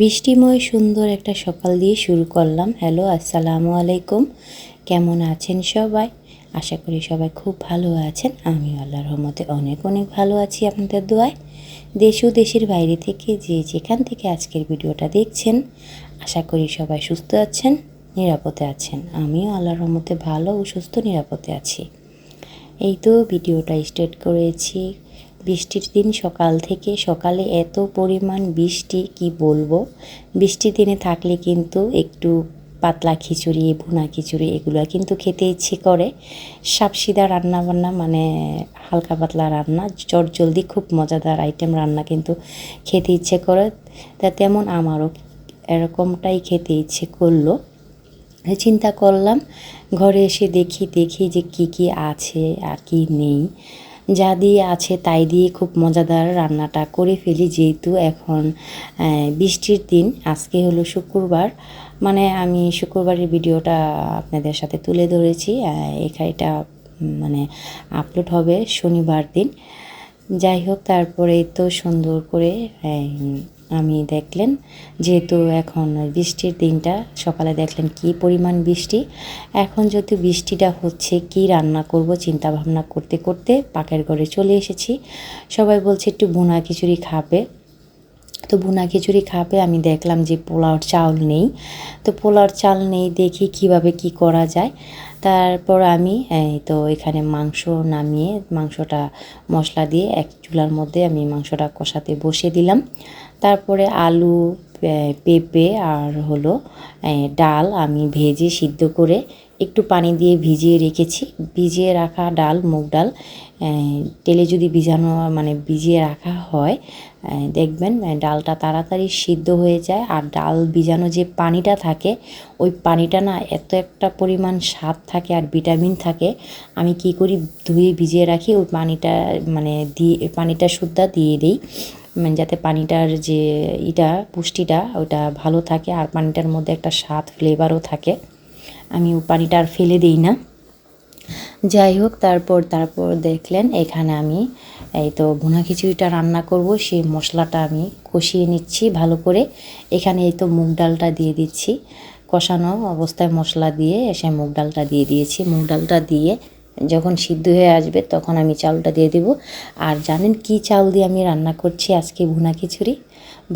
বৃষ্টিময় সুন্দর একটা সকাল দিয়ে শুরু করলাম। হ্যালো, আসসালামু আলাইকুম। কেমন আছেন সবাই? আশা করি সবাই খুব ভালো আছেন। আমি আল্লাহর রহমতে অনেক অনেক ভালো আছি আপনাদের দোয়ায়। দেশ ও দেশের বাইরে থেকে যে যেখান থেকে আজকের ভিডিওটা দেখছেন, আশা করি সবাই সুস্থ আছেন, নিরাপদে আছেন। আমিও আল্লাহর রহমতে ভালো ও সুস্থ, নিরাপদে আছি। এই তো ভিডিওটা স্টার্ট করেছি। বৃষ্টির দিন সকাল থেকে সকালে এত পরিমাণ বৃষ্টি, কি বলব? বৃষ্টির দিনে থাকলে কিন্তু একটু পাতলা খিচুড়ি, ভুনা খিচুড়ি এগুলো কিন্তু খেতে ইচ্ছে করে। সাপসিদা রান্না বান্না মানে হালকা পাতলা রান্না চট জলদি খুব মজাদার আইটেম রান্না কিন্তু খেতে ইচ্ছে করে। তা তেমন আমারও এরকমটাই খেতে ইচ্ছে করল। চিন্তা করলাম, ঘরে এসে দেখি দেখি যে কি কি আছে আর কি নেই। যা দিয়ে আছে তাই দিয়ে খুব মজাদার রান্নাটা করে ফেলি যেহেতু এখন বৃষ্টির দিন। আজকে হলো শুক্রবার। মানে আমি শুক্রবারের ভিডিওটা আপনাদের সাথে তুলে ধরেছি। এখানেটা মানে আপলোড হবে শনিবার দিন। যাই হোক, তারপরে তো সুন্দর করে আমি দেখলেন, যেহেতু এখন বৃষ্টির দিনটা, সকালে দেখলেন কি পরিমাণ বৃষ্টি। এখন যদি বৃষ্টিটা হচ্ছে, কি রান্না করব চিন্তা ভাবনা করতে করতে পাকের ঘরে চলে এসেছি। সবাই বলছে, একটু ভুনা খিচুড়ি খাবে। তো ভুনা খিচুড়ি খাবে, আমি দেখলাম যে পোলাওর চাউল নেই। তো পোলাওর চাল নেই, দেখি কীভাবে কি করা যায়। তারপর আমি তো এখানে মাংস নামিয়ে, মাংসটা মশলা দিয়ে এক চুলার মধ্যে আমি মাংসটা কষাতে বসিয়ে দিলাম। তারপরে আলু পেঁপে আর হলো ডাল আমি ভেজে সিদ্ধ করে একটু পানি দিয়ে ভিজিয়ে রেখেছি। ভিজিয়ে রাখা ডাল, মুগ ডাল তেলে যদি ভিজানো মানে ভিজিয়ে রাখা হয় দেখবেন ডালটা তাড়াতাড়ি সিদ্ধ হয়ে যায়। আর ডাল ভিজানো যে পানিটা থাকে, ওই পানিটা না এত একটা পরিমাণ স্বাদ থাকে আর ভিটামিন থাকে। আমি কি করি, ধুয়ে ভিজিয়ে রাখি, ওই পানিটা মানে দিয়ে, পানিটা শুদ্ধা দিয়ে দিই। যাতে পানিটার যে ইটা, পুষ্টিটা, ওটা ভালো থাকে আর পানিটার মধ্যে একটা স্বাদ ফ্লেভারও থাকে। আমি ওই পানিটা আর ফেলে দিই না। যাই হোক, তারপর তারপর দেখলেন, এখানে আমি এই তো ভুনা খিচুড়িটা রান্না করব, সেই মশলাটা আমি কষিয়ে নিচ্ছি ভালো করে। এখানে এই তো মুগ ডালটা দিয়ে দিচ্ছি। কষানো অবস্থায় মশলা দিয়ে সে মুগ ডালটা দিয়ে দিয়েছি। মুগ ডালটা দিয়ে যখন সিদ্ধ হয়ে আসবে তখন আমি চালটা দিয়ে দেব। আর জানেন কি চাল দিয়ে আমি রান্না করছি আজকে ভুনা খিচুড়ি?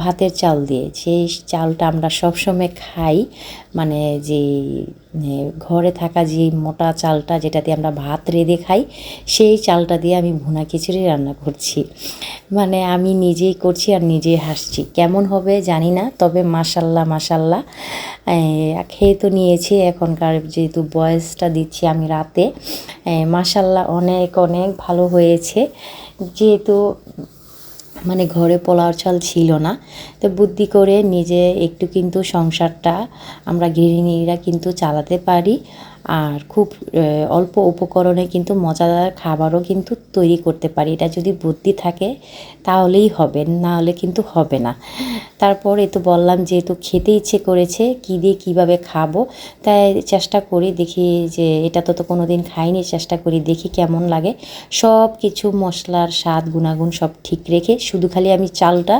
ভাতের চাল দিয়ে। সেই চালটা আমরা সবসময় খাই। মানে যে ঘরে থাকা যে মোটা চালটা যেটা দিয়ে আমরা ভাত রেঁধে খাই, সেই চালটা দিয়ে আমি ভুনা খিচুড়ি রান্না করছি। মানে আমি নিজেই করছি আর নিজেই হাসছি। কেমন হবে জানি না, তবে মাসাল্লাহ মাসাল্লাহ খেয়ে তো নিয়েছি, এখনকার যেহেতু বয়সটা দিচ্ছি আমি রাতে। মাসাল্লাহ অনেক অনেক ভালো হয়েছে। যেহেতু মানে ঘরে পোলাও চাল ছিল না। তো বুদ্ধি করে নিজে একটু কিন্তু সংসারটা আমরা গৃহিণীরা কিন্তু চালাতে পারি। আর খুব অল্প উপকরণে কিন্তু মজাদার খাবারও কিন্তু তৈরি করতে পারি। এটা যদি বুদ্ধি থাকে, তাহলেই হবে, না হলে কিন্তু হবে না। তারপর এ তো বললাম যেহেতু খেতে ইচ্ছে করেছে, কী দিয়ে কীভাবে খাব? তাই চেষ্টা করি, দেখি যে, এটা তো তো কোনো দিন খাইনি, চেষ্টা করি, দেখি কেমন লাগে। সব কিছু, মশলার স্বাদ, গুণাগুণ সব ঠিক রেখে, শুধু খালি আমি চালটা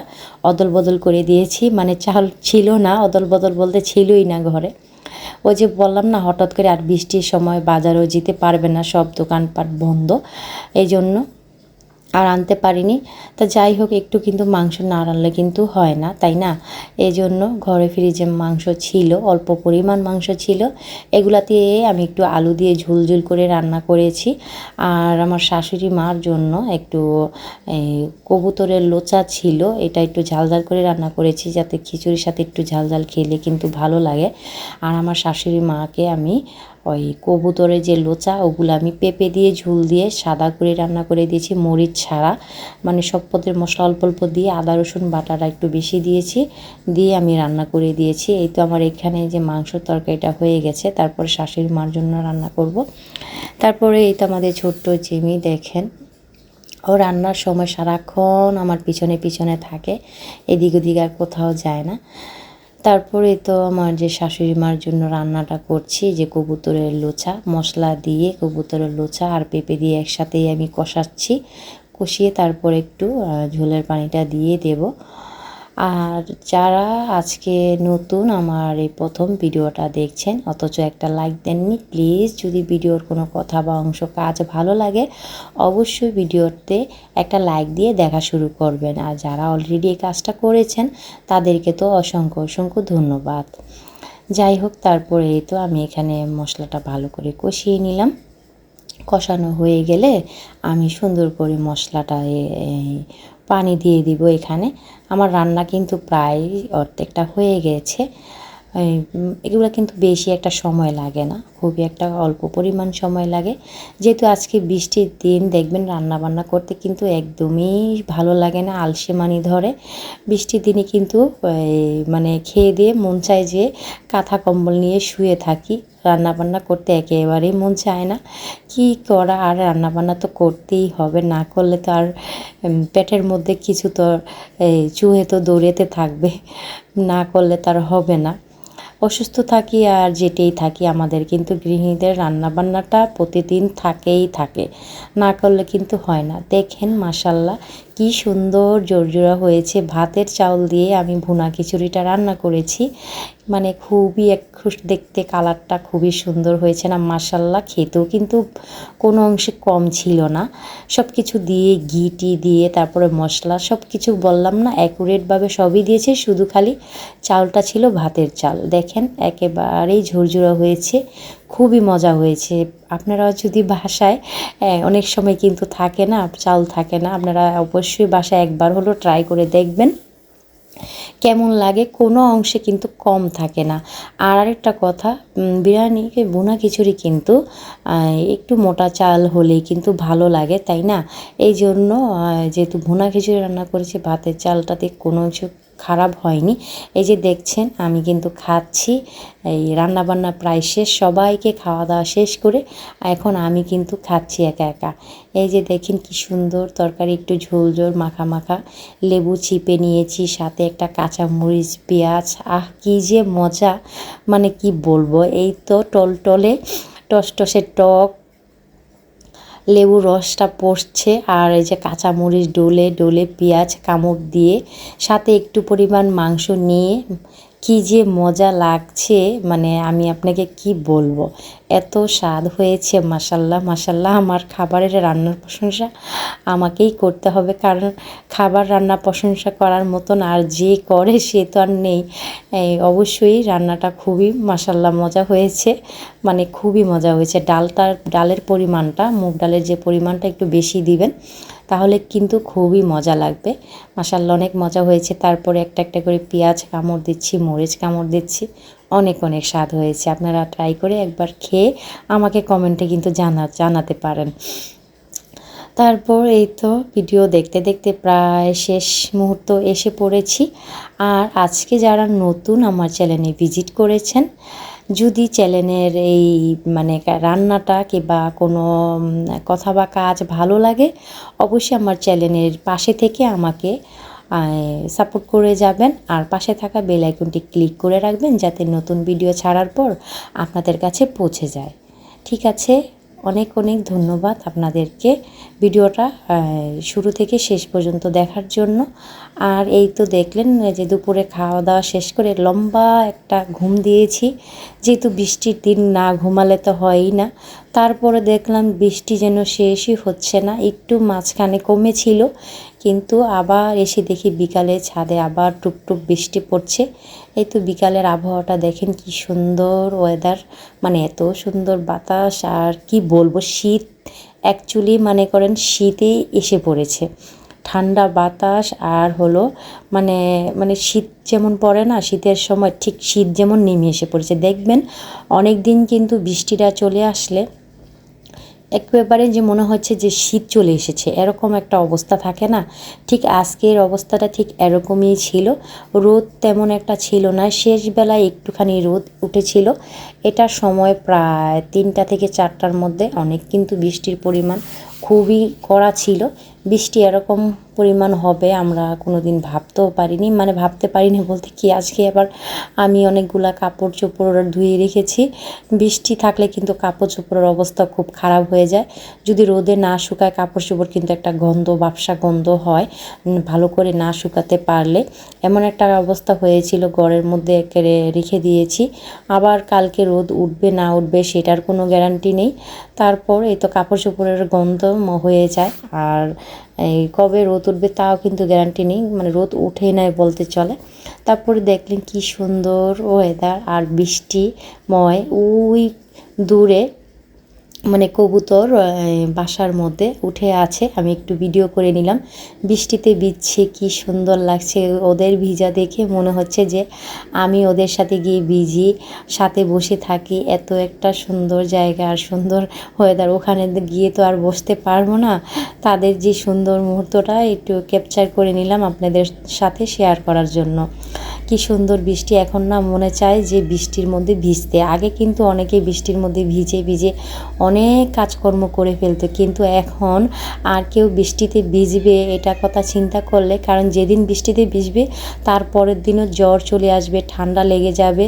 অদল বদল করে দিয়েছি। মানে চাল ছিল না অদল বদল বলতে ছিলই না ঘরে। ওই যে বললাম না, হঠাৎ করে আর বৃষ্টির সময় বাজারও যেতে পারবে না, সব দোকানপাট বন্ধ। এই জন্য আর আনতে পারিনি। তা যাই হোক, একটু কিন্তু মাংস না রানলে কিন্তু হয় না, তাই না? এই জন্য ঘরে ফ্রিজে মাংস ছিল, অল্প পরিমাণ মাংস ছিল, এগুলাতে আমি একটু আলু দিয়ে ঝুল ঝুল করে রান্না করেছি। আর আমার শাশুড়ি মার জন্য একটু কবুতরের লোচা ছিল, এটা একটু ঝাল ঝাল করে রান্না করেছি, যাতে খিচুড়ির সাথে একটু ঝাল ঝাল খেলে কিন্তু ভালো লাগে। আর আমার শাশুড়ি মাকে আমি ওই কবুতরের যে লোচা, ওগুলো আমি পেঁপে দিয়ে, ঝুল দিয়ে সাদা করে রান্না করে দিয়েছি, মরিচ ছাড়া। মানে সব পদের মশলা অল্প অল্প দিয়ে আদা, রসুন বাটাটা একটু বেশি দিয়েছি, দিয়ে আমি রান্না করে দিয়েছি। এই তো আমার এখানে যে মাংসর তরকারিটা হয়ে গেছে, তারপরে শাশুড়ি মার জন্য রান্না করব। তারপরে এই তো আমাদের ছোট্ট জিমি, দেখেন। ও রান্নার সময় সারাক্ষণ আমার পিছনে পিছনে থাকে, এদিক ওদিক আর কোথাও যায় না। তারপরে তো আমার যে শাশুড়ি মার জন্য রান্নাটা করছি, যে কবুতরের লোচা, মশলা দিয়ে কবুতরের লোচা আর পেঁপে দিয়ে একসাথেই আমি কষাচ্ছি। কষিয়ে তারপর একটু ঝোলের পানিটা দিয়ে দেব। আর যারা আজকে নতুন আমার এই প্রথম ভিডিওটা দেখছেন, অথচ একটা লাইক দেননি প্লিজ যদি ভিডিওর কোনো কথা বা অংশ কাজ ভালো লাগে, অবশ্যই ভিডিওতে একটা লাইক দিয়ে দেখা শুরু করবেন। আর যারা অলরেডি এই কাজটা করেছেন, তাদেরকে তো অসংখ্য অসংখ্য ধন্যবাদ। যাই হোক, তারপরে তো আমি এখানে মশলাটা ভালো করে কষিয়ে নিলাম। কষানো হয়ে গেলে আমি সুন্দর করে মশলাটা পানি দিয়ে দিব এখানে। আমার রান্না কিন্তু প্রায় অর্ধেকটা হয়ে গেছে। এগুলো কিন্তু বেশি একটা সময় লাগে না। খুবই একটা অল্প পরিমাণ সময় লাগে। যেহেতু আজকে বৃষ্টির দিন, দেখবেন রান্না বান্না করতে কিন্তু একদমই ভালো লাগে না আলসেমানি ধরে। বৃষ্টির দিনে কিন্তু মানে খেয়ে দিয়ে মন চায় যে কাঁথা কম্বল নিয়ে শুয়ে থাকি। রান্নাবান্না করতে একেবারেই মন চায় না। কি করা আর রান্নাবান্না তো করতেই হবে, না করলে তো আর পেটের মধ্যে কিছু তো চুহে তো দৌড়েতে থাকবে। না করলে তার হবে না। অসুস্থ থাকি আর যেটেই থাকি, আমাদের কিন্তু গৃহিণীদের রান্নাবান্নাটা প্রতিদিন থাকেই থাকে। না করলে কিন্তু হয় না। দেখেন মাসাল্লাহ কি সুন্দর জোরজোড়া হয়েছে। ভাতের চাউল দিয়ে আমি ভুনা খিচুড়িটা রান্না করেছি। মানে খুবই এক দেখতে কালারটা খুবই সুন্দর হয়েছে না মাসাল্লাহ খেতেও কিন্তু কোনো অংশে কম ছিল না। সব কিছু দিয়ে, ঘিটি দিয়ে, তারপরে মশলা সব কিছু বললাম না, অ্যাকুরেটভাবে সবই দিয়েছে, শুধু খালি চাউলটা ছিল ভাতের চাল। দেখেন একেবারেই ঝুরঝুরা হয়েছে। খুবই মজা হয়েছে। আপনারা যদি বাসায় অনেক সময় কিন্তু থাকে না, চাল থাকে না, আপনারা অবশ্যই বাসায় একবার হলো ট্রাই করে দেখবেন। কেমন লাগে, কোনো অংশে কিন্তু কম থাকে না। আর আরেকটা কথা বিরিয়ানি বোনা খিচুড়ি কিন্তু একটু মোটা চাল হলেই কিন্তু ভালো লাগে, তাই না? এই জন্য যেহেতু বোনা খিচুড়ি রান্না করেছি, ভাতের চালটাতে কোনো খারাপ হয়নি। এই যে দেখছেন, আমি কিন্তু খাচ্ছি। এই রান্নাবান্না প্রায় শেষ, সবাইকে খাওয়া দাওয়া শেষ করে এখন আমি কিন্তু খাচ্ছি একা একা। এই যে দেখেন কি সুন্দর তরকারি, একটু ঝোল ঝোল, মাখা মাখা। লেবু চিপে নিয়েছি, সাথে একটা কাঁচা মরিচ পেঁয়াজ। আহ, কি যে মজা! মানে কি বলব, এই তো টলটলে টসটসে টক লেবুর রসটা পড়ছে আর এই যে কাঁচামরিচ, ডোলে ডোলে, পেঁয়াজ কামড় দিয়ে সাথে একটু পরিমাণ মাংস নিয়ে কি যে মজা লাগছে মানে আমি আপনাকে কি বলব? এত স্বাদ হয়েছে মাসাল্লাহ মাসাল্লাহ আমার খাবারের রান্নার প্রশংসা আমাকেই করতে হবে। কারণ খাবার রান্না প্রশংসা করার মতন আর যে করে সে তো আর নেই। অবশ্যই রান্নাটা খুবই মাসাল্লাহ মজা হয়েছে। মানে খুবই মজা হয়েছে। ডালটার ডালের পরিমাণটা, মুগ ডালের যে পরিমাণটা একটু বেশি দিবেন তাহলে কিন্তু খুবই মজা লাগবে। মাসাল্লা অনেক মজা হয়েছে। তারপরে একটা একটা করে পেঁয়াজ কামড় দিচ্ছি, মরিচ কামড় দিচ্ছি, অনেক অনেক স্বাদ হয়েছে। আপনারা ট্রাই করে একবার খেয়ে আমাকে কমেন্টে কিন্তু জানা, জানাতে পারেন। তারপর এই তো ভিডিও দেখতে দেখতে প্রায় শেষ মুহূর্ত এসে পড়েছি। আর আজকে যারা নতুন আমার চ্যানেলে ভিজিট করেছেন যদি চ্যানেলের এই মানে রান্নাটা কিংবা কোনো কথা বা কাজ ভালো লাগে, অবশ্যই আমার চ্যানেলের পাশে থেকে আমাকে সাপোর্ট করে যাবেন। আর পাশে থাকা বেল আইকনটি ক্লিক করে রাখবেন যাতে নতুন ভিডিও ছাড়ার পর আপনাদের কাছে পৌঁছে যায়। ঠিক আছে? অনেক অনেক ধন্যবাদ আপনাদেরকে। ভিডিওটা শুরু থেকে শেষ পর্যন্ত দেখার জন্য। আর এই তো দেখলেন যে দুপুরে খাওয়া দাওয়া শেষ করে লম্বা একটা ঘুম দিয়েছি। যেহেতু বৃষ্টির দিন না ঘুমালে তো হয়ই না। তারপরে দেখলাম বৃষ্টি যেন শেষই হচ্ছে না, একটু মাঝখানে কমেছিল। কিন্তু আবার এসে দেখি বিকালে ছাদে আবার টুপটুপ বৃষ্টি পড়ছে। এই তো বিকালের আবহাওয়াটা দেখেন কি সুন্দর ওয়েদার মানে এত সুন্দর বাতাস আর কি বলব, শীত অ্যাকচুয়ালি মানে করেন শীতেই এসে পড়েছে। ঠান্ডা বাতাস আর হলো মানে মানে শীত যেমন পড়ে না, শীতের সময় ঠিক শীত যেমন নেমে এসে পড়েছে। দেখবেন অনেক দিন কিন্তু বৃষ্টিটা চলে আসলে একেবারে যে মনে হচ্ছে যে শীত চলে এসেছে, এরকম একটা অবস্থা থাকে না? ঠিক আজকের অবস্থাটা ঠিক এরকমই ছিল। রোদ তেমন একটা ছিল না শেষবেলায় একটুখানি রোদ উঠেছিল। এটা সময় প্রায় তিনটা থেকে চারটার মধ্যে, অনেক কিন্তু বৃষ্টির পরিমাণ খুবই কড়া ছিল। বৃষ্টি এরকম পরিমাণ হবে, আমরা কোনো দিন ভাবতেও পারিনি। মানে ভাবতে পারিনি বলতে কি, আজকে আবার আমি অনেকগুলা কাপড় চোপড় ধুয়ে রেখেছি। বৃষ্টি থাকলে কিন্তু কাপড় চোপড়ের অবস্থা খুব খারাপ হয়ে যায়। যদি রোদে না শুকায়, কাপড় চোপড় কিন্তু একটা গন্ধ ব্যবসা গন্ধ হয় ভালো করে না শুকাতে পারলে। এমন একটা অবস্থা হয়েছিল, ঘরের মধ্যে রেখে দিয়েছি। আবার কালকে রোদ উঠবে, না উঠবে সেটার কোনো গ্যারান্টি নেই। তারপর এই তো কাপড় চোপড়ের গন্ধ হয়ে যায়। আর এই কবে রোদ উঠবে তাও কিন্তু গ্যারান্টি নেই মানে রোদ উঠে নাই বলতে চলে। তারপরে দেখলেন কি সুন্দর ওয়েদার আর বৃষ্টিময় ওই দূরে মানে কবুতর বাসার মধ্যে উঠে আছে। আমি একটু ভিডিও করে নিলাম। বৃষ্টিতে ভিজছে, কি সুন্দর লাগছে। ওদের ভিজা দেখে মনে হচ্ছে যে আমি ওদের সাথে গিয়ে ভিজি, সাথে বসে থাকি। এত একটা সুন্দর জায়গা আর সুন্দর ওয়েদার ওখানে গিয়ে তো আর বসতে পারব না। তাদের যে সুন্দর মুহূর্তটা, একটু ক্যাপচার করে নিলাম আপনাদের সাথে শেয়ার করার জন্য। কি সুন্দর বৃষ্টি। এখন না মনে চায় যে বৃষ্টির মধ্যে ভিজতে। আগে কিন্তু অনেকে বৃষ্টির মধ্যে ভিজে ভিজে অনেক কাজকর্ম করে ফেলতো, কিন্তু এখন আর কেউ বৃষ্টিতে ভিজবে এটা কথা চিন্তা করলে, কারণ যেদিন বৃষ্টিতে ভিজবে তার পরের দিনও জ্বর চলে আসবে, ঠান্ডা লেগে যাবে।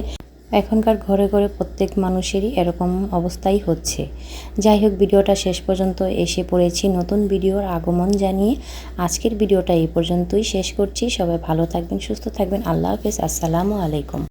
এখনকার ঘরে ঘরে প্রত্যেক মানুষেরই এরকম অবস্থাই হচ্ছে। যাই হোক, ভিডিওটা শেষ পর্যন্ত এসে পড়েছি। নতুন ভিডিওর আগমন জানিয়ে আজকের ভিডিওটা এই পর্যন্তই শেষ করছি। সবাই ভালো থাকবেন, সুস্থ থাকবেন। আল্লাহ হাফেজ। আসসালামু আলাইকুম।